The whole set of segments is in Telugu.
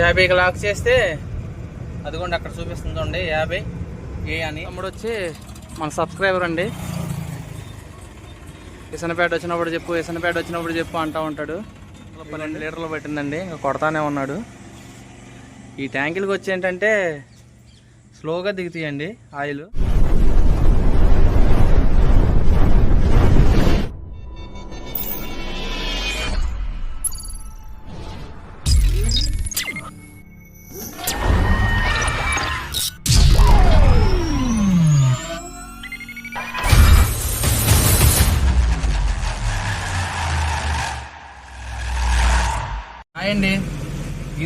యాభైకి లాక్ చేస్తే అదిగోండి అక్కడ చూపిస్తుంది చూడండి యాభై ఏ అని. తమ్ముడు వచ్చి మన సబ్స్క్రైబర్ అండి. ఇసనపేట వచ్చినప్పుడు చెప్పు ఇసనపేట వచ్చినప్పుడు చెప్పు అంటూ ఉంటాడు. పన్నెండు లీటర్లు పెట్టిందండి ఇంకా కొడతానే ఉన్నాడు. ఈ ట్యాంకులకి వచ్చి ఏంటంటే స్లోగా దిగుతాయండి ఆయిల్.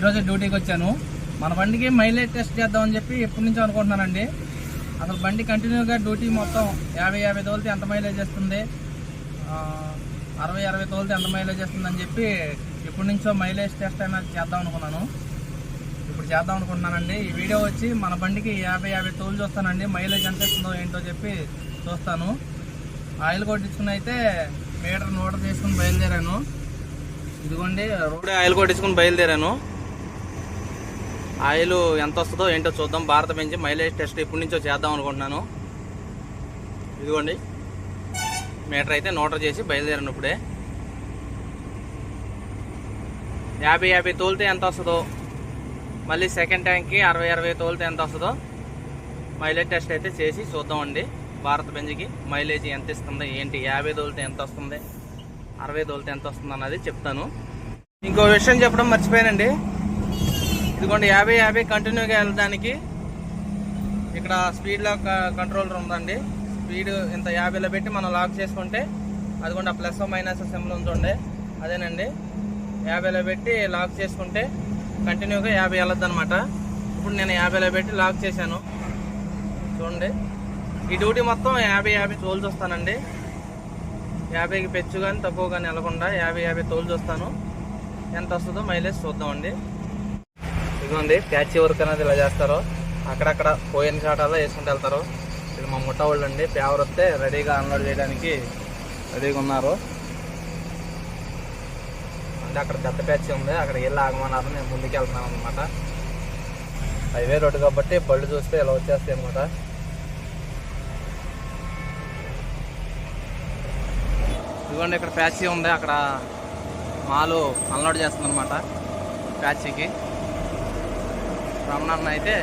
ఈరోజు డ్యూటీకి వచ్చాను. మన బండికి మైలేజ్ టెస్ట్ చేద్దామని చెప్పి ఎప్పటి నుంచో అనుకుంటున్నానండి. అసలు బండి కంటిన్యూగా డ్యూటీ మొత్తం యాభై యాభై తోలితే ఎంత మైలేజ్ చేస్తుంది అరవై అరవై తోలితే ఎంత మైలేజ్ చేస్తుందని అని చెప్పి ఎప్పటి నుంచో మైలేజ్ టెస్ట్ అయినా చేద్దాం అనుకున్నాను. ఇప్పుడు చేద్దాం అనుకుంటున్నానండి. ఈ వీడియో వచ్చి మన బండికి యాభై యాభై తోలు చూస్తానండి మైలేజ్ ఎంత ఇస్తుందో ఏంటో చెప్పి చూస్తాను. ఆయిల్ కొట్టించుకుని అయితే మీటర్ నోటర్ తీసుకుని బయలుదేరాను. ఇదిగోండి రోడ్ ఆయిల్ కొట్టించుకుని బయలుదేరాను. ఆయిల్ ఎంత వస్తుందో ఏంటో చూద్దాం. భారత పెంచి మైలేజ్ టెస్ట్ ఇప్పటి నుంచో చేద్దాం అనుకుంటున్నాను. ఇదిగోండి. మీటర్ అయితే నోటర్ చేసి బయలుదేరాను ఇప్పుడే యాభై యాభై తోలితే ఎంత వస్తుందో మళ్ళీ సెకండ్ ట్యాంక్కి అరవై అరవై తోలితే ఎంత వస్తుందో మైలేజ్ టెస్ట్ అయితే చేసి చూద్దామండి. భారత బెంజ్కి మైలేజ్ ఎంత ఇస్తుంది? ఏంటి? యాభై తోలితే ఎంత వస్తుంది అరవై తోలితే ఎంత వస్తుంది అన్నది చెప్తాను. ఇంకో విషయం చెప్పడం మర్చిపోయానండి. ఇదిగోండి యాభై యాభై కంటిన్యూగా వెళ్ళడానికి ఇక్కడ స్పీడ్ లాక్ కంట్రోలర్ ఉందండి. స్పీడ్ ఇంత యాభైలో పెట్టి మనం లాక్ చేసుకుంటే అదిగోండి ఆ ప్లస్ మైనస్ సింబల్ ఉందండి అదేనండి. యాభైలో పెట్టి లాక్ చేసుకుంటే కంటిన్యూగా యాభై వెళ్ళొద్దు అనమాట ఇప్పుడు నేను యాభైలో పెట్టి లాక్ చేశాను. చూడండి. ఈ డ్యూటీ మొత్తం యాభై యాభై తోలు చూస్తానండి యాభైకి పెచ్చు కానీ తక్కువ కానీ వెళ్ళకుండా యాభై యాభై తోలు చూస్తాను ఎంత వస్తుందో మైలేజ్ చూద్దామండి. ఇదిగోండి ప్యాచీ వర్క్ అనేది ఇలా చేస్తారు. అక్కడక్కడ పోయిన చాటాలో వేసుకుంటూ వెళ్తారు. ఇది మా ముట్ట వాళ్ళు అండి పేవర్ వస్తే రెడీగా అన్లోడ్ చేయడానికి రెడీగా ఉన్నారు. అంటే అక్కడ పెద్ద ప్యాచీ ఉంది. అక్కడ వెళ్ళి ఆగమన్నారు నేను ముందుకు వెళ్తున్నాను అనమాట హైవే రోడ్డు కాబట్టి బళ్ళు చూస్తే ఇలా వచ్చేస్తాయి అనమాట ఇదిగోండి ఇక్కడ ప్యాచీ ఉంది. అక్కడ మాలు అన్లోడ్ చేస్తుంది అనమాట ప్యాచీకి. రమణన్న అయితే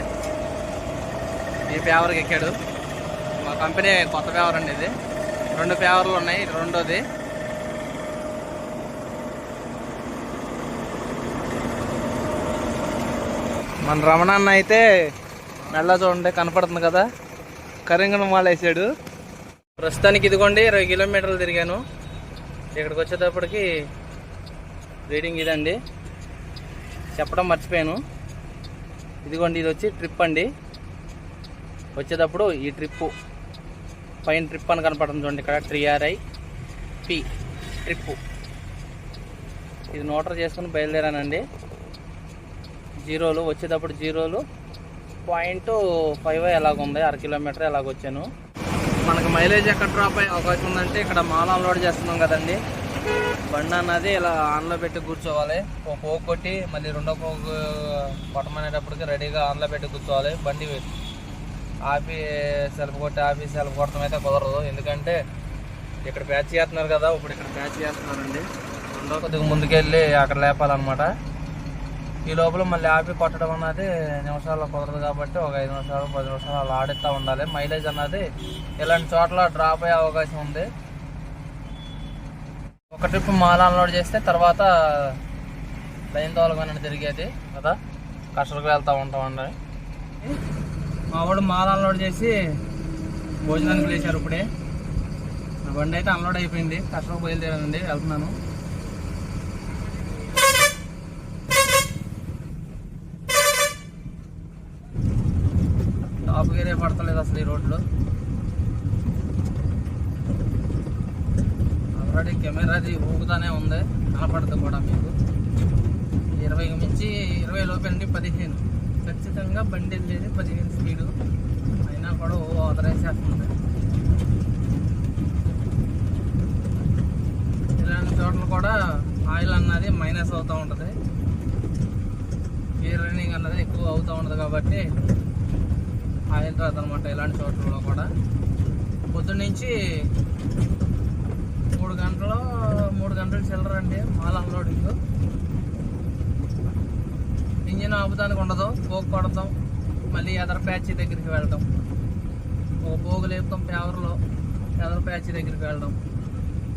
ఈ పేవర్కి ఎక్కాడు. మా కంపెనీ కొత్త పేవర్ అండి ఇది. రెండు పేవర్లు ఉన్నాయి రెండోది. మన రమణన్న అయితే మెల్ల చూడండి కనపడుతుంది కదా. కరింగడం మాల వేసాడు. ప్రస్తుతానికి ఇదిగోండి ఇరవై కిలోమీటర్లు తిరిగాను. ఇక్కడికి వచ్చేటప్పటికి రీడింగ్ ఇదండి. చెప్పడం మర్చిపోయాను. ఇదిగోండి ఇది వచ్చి ట్రిప్ అండి. వచ్చేటప్పుడు ఈ ట్రిప్ పైన ట్రిప్ అని కనపడుతుంది చూడండి ఇక్కడ త్రీఆర్ఐ పి ట్రిప్. ఇది నోటర్ చేసుకుని బయలుదేరానండి. జీరోలు వచ్చేటప్పుడు జీరోలు. పాయింట్ ఫైవ్ ఎలాగుంది అర కిలోమీటర్ ఎలాగొచ్చాను మనకు మైలేజ్ ఎక్కడ డ్రాప్ అయ్యే అవకాశం ఉందంటే ఇక్కడ మాల్ అన్లోడ్ చేస్తున్నాం కదండి. బండి అన్నది ఇలా ఆన్లో పెట్టి కూర్చోవాలి. ఒక పోగు కొట్టి మళ్ళీ రెండో పోగు కొట్టమనేటప్పటికి రెడీగా ఆన్లో పెట్టి కూర్చోవాలి. బండి ఆపి సెల్ఫ్ కొట్టి ఆపి సెల్ఫ్ కొట్టడం అయితే కుదరదు. ఎందుకంటే ఇక్కడ ప్యాచ్ చేస్తున్నారు కదా ఇప్పుడు ఇక్కడ ప్యాచ్ చేస్తున్నారండి. రెండో కొద్దిగా ముందుకెళ్ళి అక్కడ లేపాలన్నమాట. ఈ లోపల మళ్ళీ ఆపి కొట్టడం అన్నది నిమిషాల్లో కుదరదు కాబట్టి ఒక ఐదు నిమిషాలు పది నిమిషాలు అలా ఆడిస్తూ ఉండాలి. మైలేజ్ అన్నది ఇలాంటి చోట్ల డ్రాప్ అయ్యే అవకాశం ఉంది. ఒక ట్రిప్ మాల అన్లోడ్ చేస్తే తర్వాత లైన్ తోలగానే తిరిగేది కదా? కష్టలకు వెళ్తూ ఉంటామండి మా వాడు మాల అన్లోడ్ చేసి భోజనానికి లేచారు ఇప్పుడే. నా బండి అయితే అన్లోడ్ అయిపోయింది. కష్టకు బయలుదేరానండి వెళ్తున్నాను. టాప్ గేరే పడతలేదు అసలు ఈ రోడ్లో. ఆల్రెడీ కెమెరాది ఊగుతానే ఉంది. కనపడదు కూడా మీకు. ఇరవై మించి ఇరవై లోపండి పదిహేను. ఖచ్చితంగా బండి వెళ్ళేది పదిహేను స్పీడు అయినా కూడా ఓ వదిలేసేస్తుంది ఇలాంటి చోట్ల కూడా ఆయిల్ అన్నది మైనస్ అవుతూ ఉంటుంది. గేర్ ఎక్కువ అవుతూ ఉంటుంది కాబట్టి ఆయిల్ రాదనమాట ఇలాంటి చోట్లలో కూడా. పొద్దున్నుంచి మూడు గంటలు మూడు గంటలు చిల్లర అండి మాల్ అన్లోడింగ్. ఇంజిన్ ఆపుదానికి ఉండదు పోగు కొడతాం. మళ్ళీ ఎదర ప్యాచ్ దగ్గరికి వెళ్తాం. ఒక పోగు లేపుతాం పేవర్లో ఎదర ప్యాచ్ దగ్గరికి వెళ్ళడం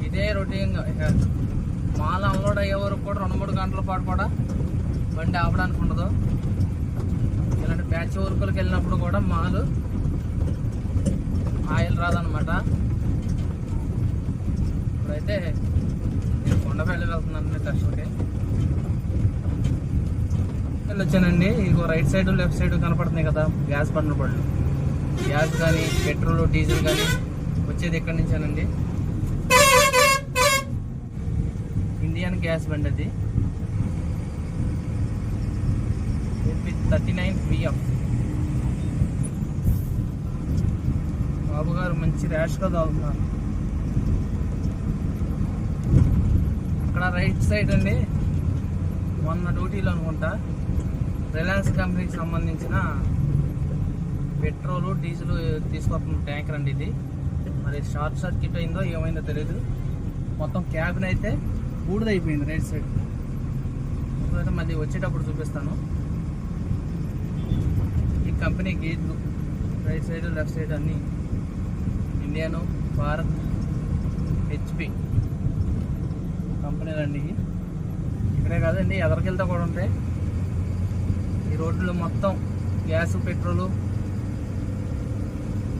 ఇదే రొటీన్ ఇక మాల్ అన్లోడ్ అయ్యే వరకు కూడా రెండు మూడు గంటల పాటు కూడా బండి ఆపడానికి ఉండదు. ఇలాంటి ప్యాచ్ వర్కులకు వెళ్ళినప్పుడు కూడా మాలు ఆయిల్ రాదనమాట ఇప్పుడైతే నేను కొండపల్లి వెళ్తున్నాను వెళ్ళి వచ్చానండి ఇగో రైట్ సైడ్ లెఫ్ట్ సైడ్ కనపడుతున్నాయి కదా గ్యాస్ బండ్ల బళ్ళు గ్యాస్ కానీ పెట్రోల్ డీజిల్ కానీ వచ్చేది ఎక్కడి నుంచేనండి? ఇండియన్ గ్యాస్ బండి అది. థర్టీ నైన్ పిఎఫ్ బాబు గారు మంచి ర్యాష్గా తాగుతున్నారు అక్కడ రైట్ సైడ్ అండి. మొన్న డ్యూటీలో అనుకుంటా. రిలయన్స్ కంపెనీకి సంబంధించిన పెట్రోలు డీజిల్ తీసుకొస్తున్న ట్యాంకర్ అండి ఇది. మరి షార్ట్ సర్క్యూట్ అయిందో ఏమైందో తెలియదు మొత్తం క్యాబిన్ అయితే బూడిదైపోయింది రైట్ సైడ్. అయితే మళ్ళీ వచ్చేటప్పుడు చూపిస్తాను. ఈ కంపెనీ గేట్లు రైట్ సైడ్ లెఫ్ట్ సైడ్ అన్నీ. ఇండియాను భారత్ హెచ్పి. కంపెనీలు ఇక్కడే కాదండి ఎదరికెళ్తా కూడా ఉంటాయి ఈ రోడ్లు మొత్తం గ్యాస్ పెట్రోలు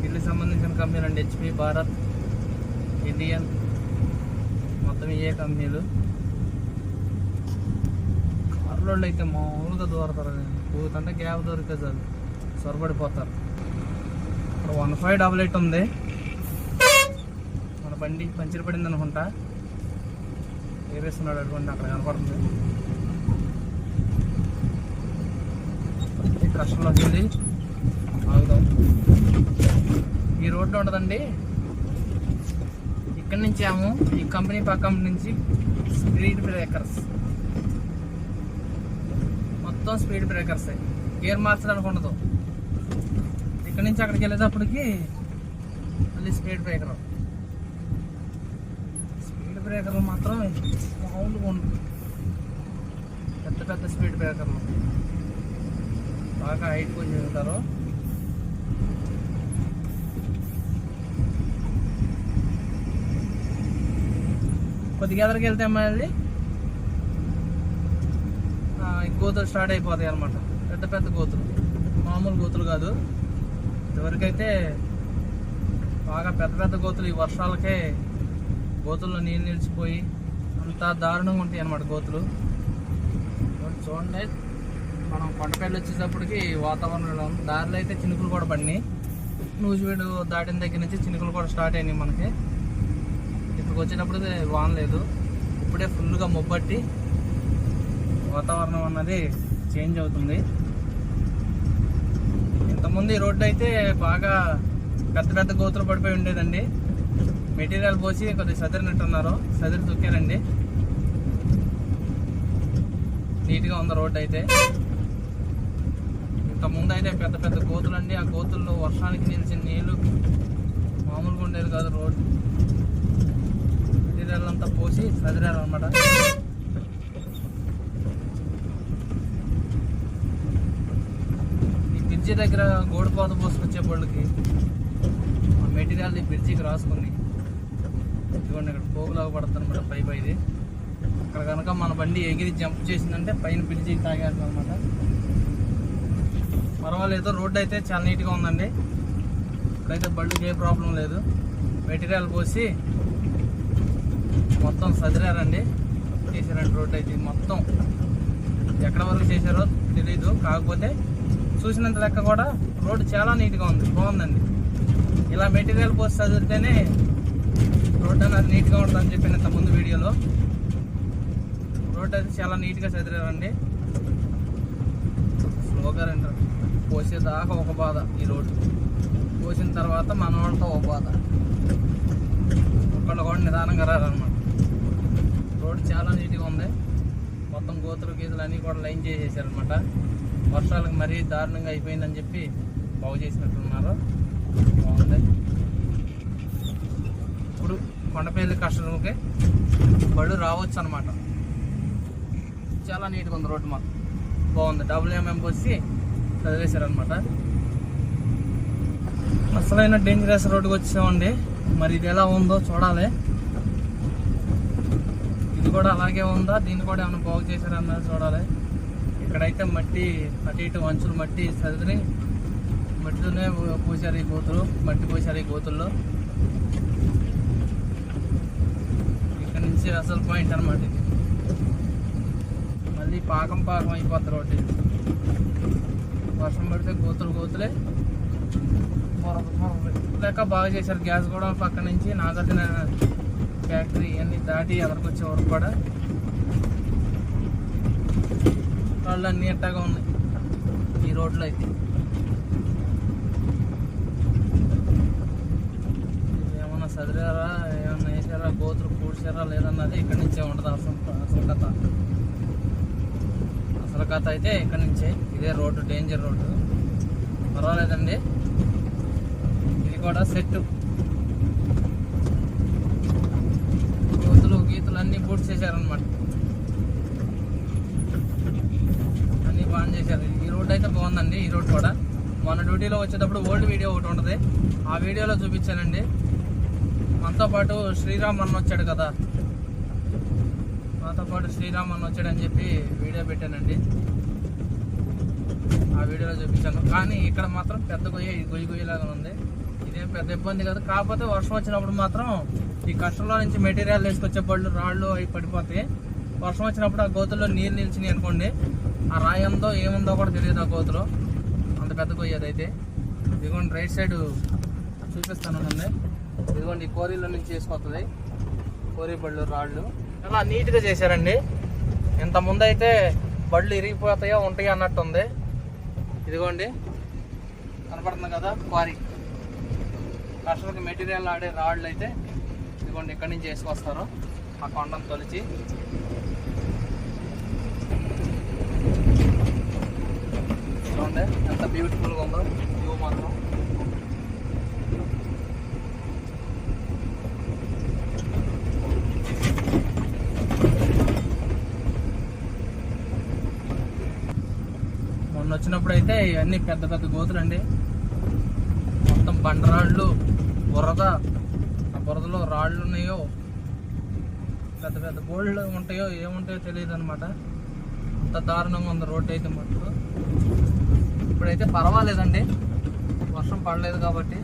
వీళ్ళకి సంబంధించిన కంపెనీలు అండి హెచ్పి భారత్ ఇండియన్ మొత్తం ఇవే కంపెనీలు. కార్లోళ్ళు అయితే మామూలుగా దూరతారు పోతుంటే గ్యాప్ దొరికితే చాలు సొరబడిపోతారు. ఇక్కడ వన్ ఫైవ్ డబల్ ఎయిట్ ఉంది. మన బండి పంచర్ పడింది అనుకుంటా ఏరేస్తున్నాడు అటువంటి అక్కడ కనపడుతుంది. ఈ కష్టంలో వచ్చింది. ఆగుదాం. ఈ రోడ్డు ఉండదండి. ఇక్కడి నుంచి ఏమో ఈ కంపెనీ పక్కన నుంచి స్పీడ్ బ్రేకర్స్. మొత్తం స్పీడ్ బ్రేకర్స్. గేర్ మార్చడానికి ఉండదు. ఇక్కడి నుంచి అక్కడికి వెళ్ళేటప్పటికి మళ్ళీ స్పీడ్ బ్రేకర్. బ్రేకర్లు మాత్రం మామూలుగా ఉంటుంది పెద్ద పెద్ద స్పీడ్ బ్రేకర్లు. బాగా హైట్ కొంచెం ఉంటారు. కొద్దిగా ఎదరికి వెళ్తే మళ్ళీ గోతులు స్టార్ట్ అయిపోతాయి అనమాట పెద్ద పెద్ద గోతులు. మామూలు గోతులు కాదు. ఇదివరకైతే బాగా పెద్ద పెద్ద గోతులు ఈ వర్షాలకే గోతుల్లో నీళ్ళు నిలిచిపోయి అంత దారుణంగా ఉంటాయి అన్నమాట గోతులు. చూడండి మనం కొండపల్లి వచ్చేటప్పటికి వాతావరణంలో దారిలో అయితే చినుకులు కూడా పడినాయి. నూజివీడు దాటిన దగ్గర నుంచి చినుకులు కూడా స్టార్ట్ అయినాయి మనకి. ఇక్కడికి వచ్చేటప్పుడు వాన లేదు. ఇప్పుడే ఫుల్గా మొబ్బట్టి వాతావరణం అన్నది చేంజ్ అవుతుంది. ఇంతకుముందు ఈ రోడ్డు అయితే బాగా పెద్ద పెద్ద గోతులు పడిపోయి ఉండేదండి. మెటీరియల్ పోసి కొద్దిగా సదిరినట్టున్నారు. సదిరి తొక్కారండి. నీట్గా ఉంది రోడ్డు అయితే. ఇంతకుముందు అయితే పెద్ద పెద్ద కోతులు అండి ఆ కోతుల్లో వర్షానికి నిలిచిన నీళ్ళు మామూలుగా ఉండేది కాదు రోడ్ మెటీరియల్ అంతా పోసి సదిరారు అనమాట ఈ బ్రిడ్జి దగ్గర గోడపాత పోసుకొచ్చే బళ్ళకి ఆ మెటీరియల్ ఈ బ్రిడ్జికి రాసుకుంది. ఇదిగోండి ఇక్కడ పోగులాగా పడుతుంది అనమాట పై పైది అక్కడ కనుక మన బండి ఎగిరి జంప్ చేసిందంటే పైన పిలిచి తాగేస్తుంది అనమాట పర్వాలేదు రోడ్డు అయితే చాలా నీట్గా ఉందండి. ఇక్కడైతే బండికి ఏ ప్రాబ్లం లేదు. మెటీరియల్ పోసి మొత్తం సదిరారండి. చేశారండి రోడ్డు అయితే మొత్తం. ఎక్కడ వరకు చేశారో తెలీదు. కాకపోతే చూసినంత లెక్క కూడా రోడ్డు చాలా నీట్గా ఉంది. బాగుందండి. ఇలా మెటీరియల్ పోసి చదివితేనే రోడ్డు అనేది నీట్గా ఉంటుందని చెప్పి ఇంత ముందు వీడియోలో. రోడ్డు అయితే చాలా నీట్గా చదివారండి స్లోగా రండి పోసేదాకా ఒక బాధ ఈ రోడ్డు. పోసిన తర్వాత మన వాళ్ళతో ఒక బాధ. ఒకళ్ళు కూడా నిదానంగా రారనమాట రోడ్డు చాలా నీట్గా ఉంది. మొత్తం గోతులు గీతలు అన్నీ కూడా లైన్ చేసేసారనమాట వర్షాలకు మరీ దారుణంగా అయిపోయిందని చెప్పి బాగు చేసినట్టున్నారు. బాగుంది. కొండపల్లి కస్టమర్కి బళ్ళు రావచ్చు అనమాట చాలా నీట్గా ఉంది రోడ్డు మాకు. బాగుంది. డబుల్ ఎంఎం వచ్చి చదివేశారనమాట అసలైన డేంజరస్ రోడ్డుకి వచ్చామండి. మరి ఇది ఎలా ఉందో చూడాలి. ఇది కూడా అలాగే ఉందా? దీన్ని కూడా ఏమైనా బాగు చేశారన్నది చూడాలి. ఇక్కడైతే మట్టి అటు ఇటు వంచులు మట్టి చదివి మట్టితోనే పోసారు ఈ గోతులు మట్టి పోసారు ఈ గోతుల్లో. ఇక్కడ అసలు పాయింట్ అనమాట ఇది. మళ్ళీ పాకం పాకం అయిపోతారు ఒకటి ఇది. వర్షం పడితే గోతులు గోతులే. లేక బాగా చేశారు. గ్యాస్ కూడా పక్క నుంచి నాగార్జున ఫ్యాక్టరీ అన్ని దాటి ఎదరికొచ్చే వరకు కూడా వాళ్ళు అన్ని ఎట్టాగా ఉన్నాయి ఈ రోడ్లో అయితే ఏమన్నా చదివారా ఏమన్నా వేసారా గోతులు పూడ్చారా లేదన్నది ఇక్కడి నుంచే ఉండదు అసలు అసలు కథ. అసలు కథ అయితే ఇక్కడి నుంచే. ఇదే రోడ్డు డేంజర్ రోడ్డు. పర్వాలేదండి. ఇది కూడా సెట్ గోతులు గీతులు అన్నీ పూర్తి చేశారనమాట అన్నీ బాగా చేశారు. ఈ రోడ్ అయితే బాగుందండి ఈ రోడ్ కూడా. మన డ్యూటీలో వచ్చేటప్పుడు ఓల్డ్ వీడియో ఒకటి ఉంటుంది. ఆ వీడియోలో చూపించానండి. మనతో పాటు శ్రీరామ్ అన్న వచ్చాడు కదా. మాతో పాటు శ్రీరామ్ అన్న వచ్చాడని చెప్పి వీడియో పెట్టానండి. ఆ వీడియోలో చూపించాను. కానీ ఇక్కడ మాత్రం పెద్ద గొయ్య గొయ్యి గొయ్యలాగా ఉంది. ఇదేం పెద్ద ఇబ్బంది కాదు. కాకపోతే వర్షం వచ్చినప్పుడు మాత్రం ఈ కష్టంలో నుంచి మెటీరియల్ వేసుకొచ్చే బళ్ళు రాళ్ళు అవి పడిపోతాయి. వర్షం వచ్చినప్పుడు ఆ గోతుల్లో నీరు నిలిచినాయి అనుకోండి ఆ రాయందో ఉందో ఏముందో కూడా తెలియదు ఆ గోతులో. అంత పెద్ద గొయ్యి అదైతే. ఇదిగోండి రైట్ సైడ్ చూపిస్తాను అండి ఇదిగోండి ఈ కోరీలో నుంచి వేసుకొస్తుంది కోరి బళ్ళు రాళ్ళు. చాలా నీట్గా చేశారండి. ఇంత ముందైతే బళ్ళు ఇరిగిపోతాయో ఉంటాయో అన్నట్టుంది. ఇదిగోండి కనపడుతుంది కదా క్వారీ. కస్టమర్కి మెటీరియల్ ఆడే రాళ్ళు అయితే ఇదిగోండి ఇక్కడి నుంచి వేసుకొస్తారు ఆ కొండను తొలిచి. చూడండి ఎంత బ్యూటిఫుల్గా ఉందో వ్యూ మాత్రం మొన్న వచ్చినప్పుడు అయితే ఇవన్నీ పెద్ద పెద్ద గోతులు అండి మొత్తం బండరాళ్ళు బురద. ఆ బురదలో రాళ్ళు ఉన్నాయో పెద్ద పెద్ద బోళ్ళు ఉంటాయో ఏముంటాయో తెలియదు అనమాట అంత దారుణంగా ఉంది రోడ్డు అయితే మటుకు ఇప్పుడైతే పర్వాలేదండి. వర్షం పడలేదు కాబట్టి.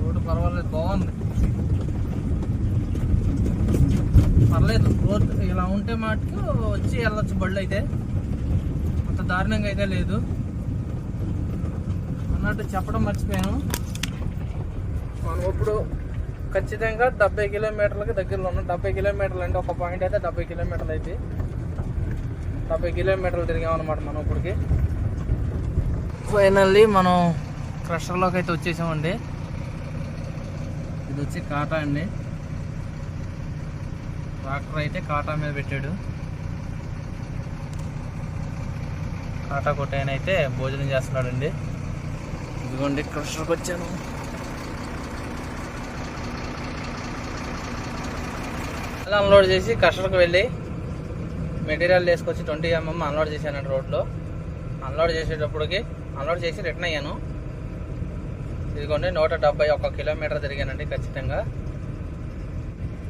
రోడ్డు పర్వాలేదు బాగుంది. పర్లేదు రోడ్ ఇలా ఉంటే మాటకు వచ్చి వెళ్ళొచ్చు బళ్ళు అయితే. దారుణంగా అయితే లేదు. అన్నట్టు చెప్పడం మర్చిపోయాను. మనం ఇప్పుడు ఖచ్చితంగా డెబ్బై కిలోమీటర్లకి దగ్గరలో ఉన్నాం డెబ్బై కిలోమీటర్లు అంటే ఒక పాయింట్ అయితే డెబ్బై కిలోమీటర్లు అయితే. డెబ్బై కిలోమీటర్లు తిరిగామన్నమాట మనం ఇప్పటికి. ఫైనల్లీ మనం క్రషర్లోకి అయితే వచ్చేసామండి. ఇది వచ్చి కాటా అండి. ట్రాక్టర్ అయితే కాటా మీద పెట్టాడు. కాటా కొట్టాయన అయితే భోజనం చేస్తున్నాడండి. ఇదిగోండి క్రషర్కి వచ్చాను. అలా అన్లోడ్ చేసి క్రషర్కి వెళ్ళి మెటీరియల్ వేసుకొచ్చి ట్వంటీ ఎంఎం అన్లోడ్ చేశానండి రోడ్లో. అన్లోడ్ చేసేటప్పటికి అన్లోడ్ చేసి రిటర్న్ అయ్యాను. ఇదిగోండి నూట డెబ్బై ఒక్క కిలోమీటర్ తిరిగానండి ఖచ్చితంగా.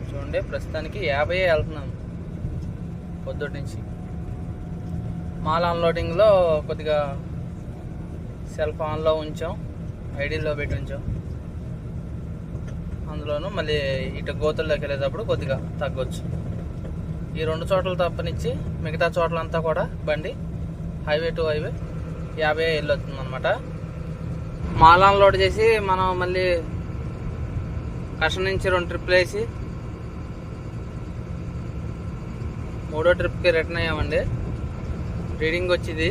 చూడండి ప్రస్తుతానికి యాభై వెళ్తున్నాను. పొద్దుటి నుంచి. మాల్ అన్లోడింగ్లో కొద్దిగా సెల్ఫ్ ఆన్లో ఉంచాం ఐడీలో పెట్టి ఉంచాం. అందులోనూ మళ్ళీ ఇటు గోతుల్లోకి వెళ్ళేటప్పుడు కొద్దిగా తగ్గొచ్చు. ఈ రెండు చోట్ల తప్పనిచ్చి మిగతా చోట్లంతా కూడా బండి హైవే టు హైవే యాభై వెళ్ళొస్తుంది అనమాట మాల్ అన్లోడ్ చేసి మనం మళ్ళీ కష్టం నుంచి రెండు ట్రిప్లు వేసి మూడో ట్రిప్కి రిటర్న్ అయ్యామండి. రీడింగ్ వచ్చింది.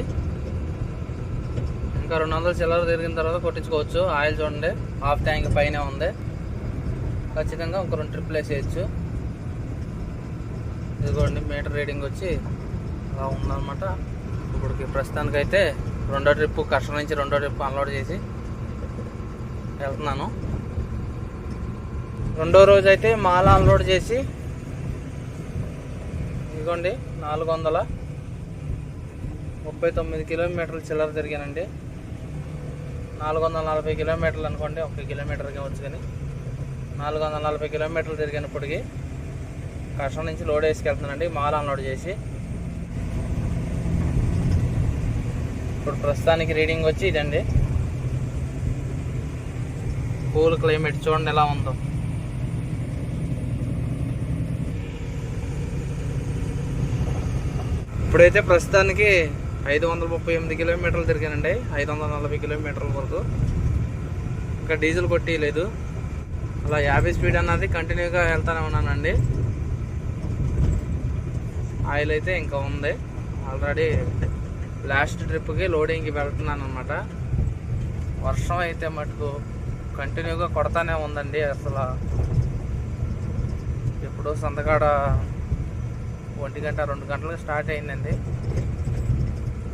ఇంకా రెండు వందల చిల్లర తిరిగిన తర్వాత కొట్టించుకోవచ్చు. ఆయిల్ చూడండి హాఫ్ ట్యాంక్ పైన ఉంది. ఖచ్చితంగా ఒక రెండు ట్రిప్లు వేసేయచ్చు. ఇదిగోండి మీటర్ రీడింగ్ వచ్చి అలా ఉందన్నమాట. ఇప్పటికి ప్రస్తుతానికైతే రెండో ట్రిప్ కష్టం నుంచి రెండో ట్రిప్ అన్లోడ్ చేసి వెళ్తున్నాను. రెండో రోజు అయితే మాల అన్లోడ్ చేసి ఇదిగోండి నాలుగు వందల ముప్పై తొమ్మిది కిలోమీటర్లు చిల్లర తిరిగానండి. నాలుగు వందల నలభై కిలోమీటర్లు అనుకోండి ఒక కిలోమీటర్కి వచ్చు కానీ. నాలుగు వందల నలభై కిలోమీటర్లు తిరిగినప్పటికీ కష్టం నుంచి లోడ్ వేసుకెళ్తున్నానండి మాల అన్లోడ్ చేసి. ఇప్పుడు ప్రస్తుతానికి రీడింగ్ వచ్చి ఇదండి. కూల్ క్లైమేట్ చూడండి ఎలా ఉందో. ఇప్పుడైతే ప్రస్తుతానికి ఐదు వందల ముప్పై ఎనిమిది కిలోమీటర్లు తిరిగానండి. ఐదు వందల నలభై కిలోమీటర్ల వరకు. ఇంకా డీజిల్ కొట్టిలేదు అలా యాభై స్పీడ్ అన్నది కంటిన్యూగా వెళ్తానే ఉన్నానండి. ఆయిల్ అయితే ఇంకా ఉంది. ఆల్రెడీ లాస్ట్ ట్రిప్కి లోడింగ్కి వెళ్తున్నాను అనమాట వర్షం అయితే మటుకు కంటిన్యూగా కొడతానే ఉందండి అసలు. ఎప్పుడో సంతకాడ ఒంటి గంట రెండు గంటలకు స్టార్ట్ అయిందండి.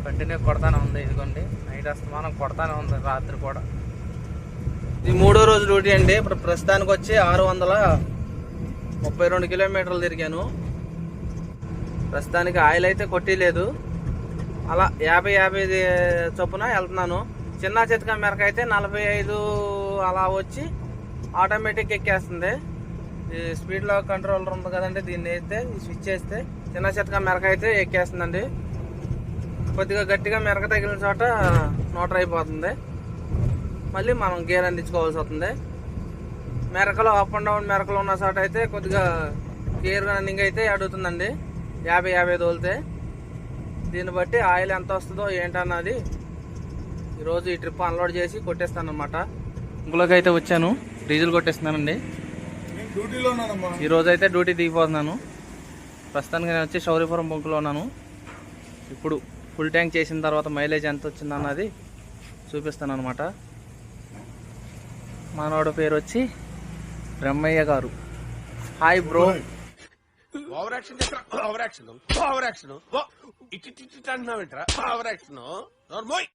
కంటిన్యూ కొడతానే ఉంది ఇదిగోండి. నైట్ అస్తమానం కొడతానే ఉంది రాత్రి కూడా. ఇది మూడో రోజు డ్యూటీ అండి. ఇప్పుడు ప్రస్తుతానికి వచ్చి ఆరు వందల ముప్పై రెండు కిలోమీటర్లు తిరిగాను. ప్రస్తుతానికి ఆయిల్ అయితే కొట్టిలేదు. అలా యాభై యాభై చొప్పున వెళ్తున్నాను. చిన్న చితక మేరకు అయితే నలభై ఐదు అలా వచ్చి ఆటోమేటిక్ ఎక్కేస్తుంది. ఈ స్పీడ్ లాక్ కంట్రోలర్ ఉంది కదండి దీన్ని అయితే ఈ స్విచ్ చేస్తే చిన్న చితక మెరక అయితే ఎక్కేస్తుందండి. కొద్దిగా గట్టిగా మెరక తగిలిన చోట నోటర్ అయిపోతుంది మళ్ళీ మనం గేర్ అందించుకోవాల్సి వస్తుంది. మెరకలు అప్ అండ్ డౌన్ మెరకలు ఉన్న చోట అయితే కొద్దిగా గేర్ రన్నింగ్ అయితే అడుగుతుందండి. యాభై యాభై తోలితే. దీన్ని బట్టి ఆయిల్ ఎంత వస్తుందో ఏంటన్నది ఈరోజు ఈ ట్రిప్ అన్లోడ్ చేసి కొట్టేస్తాను అనమాట ఇందులోకి అయితే వచ్చాను. డీజిల్ కొట్టేస్తున్నానండి. డ్యూటీలో ఉన్నానమ్మా. ఈ రోజు అయితే డ్యూటీ దిగిపోతున్నాను. ప్రస్తుతానికి నేను వచ్చి శౌర్యపురం బొంకులో ఉన్నాను. ఇప్పుడు ఫుల్ ట్యాంక్ చేసిన తర్వాత మైలేజ్ ఎంత వచ్చింది అన్నది చూపిస్తాను అనమాట మనోడు పేరు వచ్చి Brahmaiah garu. Hi bro. Over action చేస్తా ఓవర్ యాక్షన్. ఓవర్ యాక్షన్ ఇటు ఇటు ఇటు అంటున్నావేంట్రా ఓవర్ యాక్షన్ నోర్మోయ్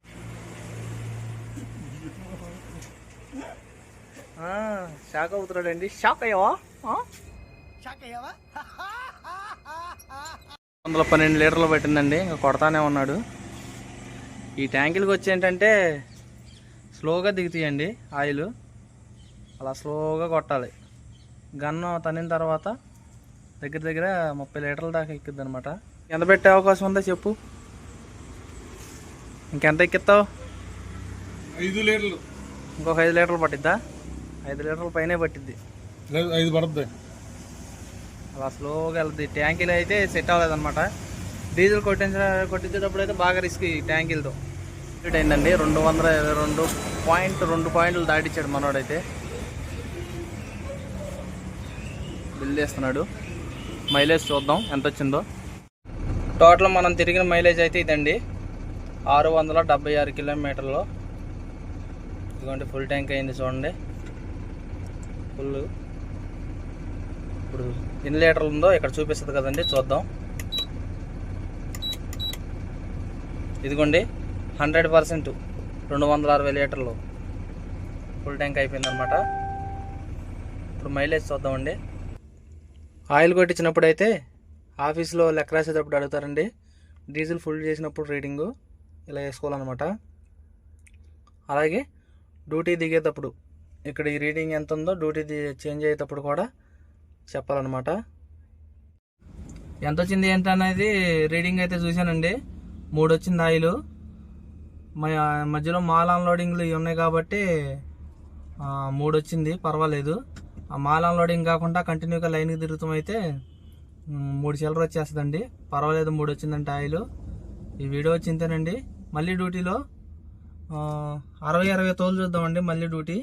షాక్ అవుతున్నాడండి షాక్ అయ్యావా వందల పన్నెండు లీటర్లు పెట్టిందండి. ఇంకా కొడతానే ఉన్నాడు. ఈ ట్యాంకులకి వచ్చి ఏంటంటే స్లోగా దిగుతాయండి ఆయిల్. అలా స్లోగా కొట్టాలి. గన్ను తనిన తర్వాత దగ్గర దగ్గర ముప్పై లీటర్ల దాకా ఎక్కిద్ది అనమాట ఎంత పెట్టే అవకాశం ఉందో చెప్పు. ఇంకెంత ఎక్కిస్తావు ఐదు లీటర్లు. ఇంకొక ఐదు లీటర్లు పట్టిద్దా? ఐదు లీటర్ల పైనే పట్టిద్ది. ఐదు పడుతుంది అలా స్లోగా వెళ్తుంది ట్యాంకీలు అయితే సెట్ అవ్వలేదన్నమాట. డీజిల్ కొట్టించ కొట్టించేటప్పుడు అయితే బాగా రిస్క్ ఈ ట్యాంకీలతో. రేట్ అయిందండి. రెండు వందల ఇరవై రెండు పాయింట్ రెండు పాయింట్లు దాటిచ్చాడు మనోడైతే. బిల్ చేస్తున్నాడు. మైలేజ్ చూద్దాం ఎంత వచ్చిందో టోటల్ మనం తిరిగిన మైలేజ్ అయితే ఇదండి. ఆరు వందల డెబ్బై ఆరు కిలోమీటర్లు. ఇదిగోండి ఫుల్ ట్యాంక్ అయింది చూడండి. ఫుల్ ఇప్పుడు ఎన్ని లీటర్లు ఉందో ఇక్కడ చూపిస్తుంది కదండి చూద్దాం. ఇదిగోండి హండ్రెడ్ పర్సెంట్ రెండు వందల అరవై లీటర్లు ఫుల్ ట్యాంక్ అయిపోయింది అనమాట ఇప్పుడు మైలేజ్ చూద్దామండి. ఆయిల్ కొట్టించినప్పుడు అయితే ఆఫీస్లో లెక్క రాసేటప్పుడు అడుగుతారండి డీజిల్ ఫుల్ చేసినప్పుడు రీడింగు ఇలా వేసుకోవాలన్నమాట. అలాగే డ్యూటీ దిగేటప్పుడు ఇక్కడ ఈ రీడింగ్ ఎంత ఉందో డ్యూటీ చేంజ్ అయ్యేటప్పుడు కూడా చెప్పాలన్నమాట. ఎంత వచ్చింది ఏంటి అనేది రీడింగ్ అయితే చూశానండి. మూడు వచ్చింది ఆయిల్ మధ్యలో మాల్ అన్లోడింగ్లు ఇవి ఉన్నాయి కాబట్టి మూడు వచ్చింది పర్వాలేదు. ఆ మాల్ అన్లోడింగ్ కాకుండా కంటిన్యూగా లైన్కి తిరుగుతామైతే మూడు చిల్లర వచ్చేస్తుందండి. పర్వాలేదు మూడు వచ్చిందంటే ఆయిల్. ఈ వీడియో వచ్చింతేనండి మళ్ళీ డ్యూటీలో అరవై అరవై తోలు చూద్దామండి మళ్ళీ డ్యూటీ.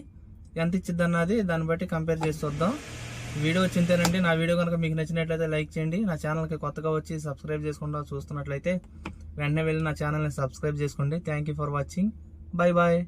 ఎంత ఇచ్చిద్ది అన్నది దాన్ని బట్టి కంపేర్ చేసి చూద్దాం. వీడియో వచ్చింతేనండి నా వీడియో కనుక మీకు నచ్చినట్లయితే లైక్ చేయండి. నా ఛానల్కి కొత్తగా వచ్చి సబ్స్క్రైబ్ చేసుకుంటా చూస్తున్నట్లయితే వెంటనే వెళ్ళి నా ఛానల్ని సబ్స్క్రైబ్ చేసుకోండి. Thank you for watching bye bye